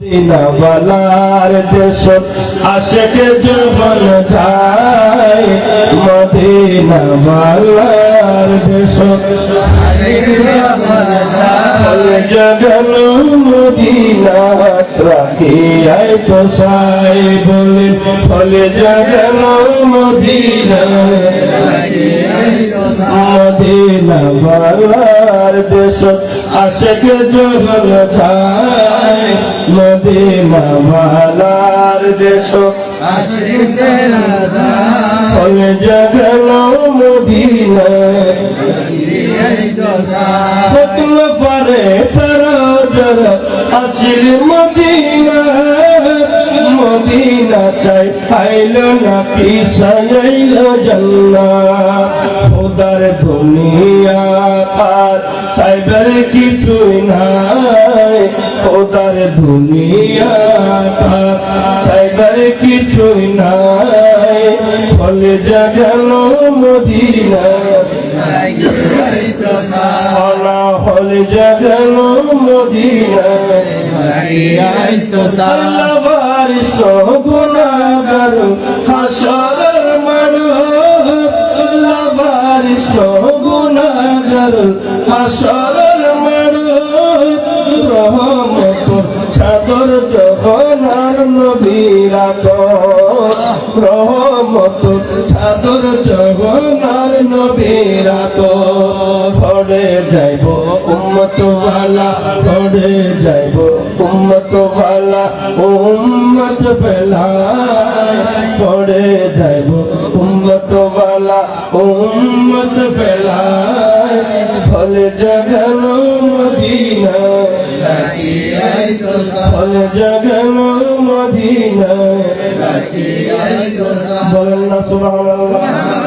মদিনাওয়ালার দেশ আশেকে জীবন যায় মদিনাওয়ালার দেশ। জগন মদিনাত রাখি আই তো সাই বলে, ফলে জগন মদিনা মদিনাওয়ালার দেশ আশেকে জীবন যায় মদিনাওয়ালার দেশ ফলে জগন মদিনা খতম পরে তারা যারা আসিল মদিনা মদিনা চাই আইল না পিসাইল জল্লা খোদার দুনিয়া আর সাইবার কিছুই নাই। খোদার দুনিয়া আর সাইবার কিছুই নাই। ফলে জাগানো মদিনা। আলা হলে জাগানো মদিনা। আল্লাহ বারিশ গুনাহগার হাসরের মানো আল্লাহ বারিশ গুনাহগার হাসরের মানো রহমত চাদর জহনার নবীরা রহমত চাদর জহনার নবীরা তো পড়ে যাইব উম্মত ওয়ালা পড়ে যাইব উম্মত ওয়ালা উম্মত ফেলায় পড়ে যাইব উম্মত ওয়ালা উম্মত ফেলায় ফলে জগন মদিনা ফলে জগন মদিনা বলেন না, সুবহানাল্লাহ।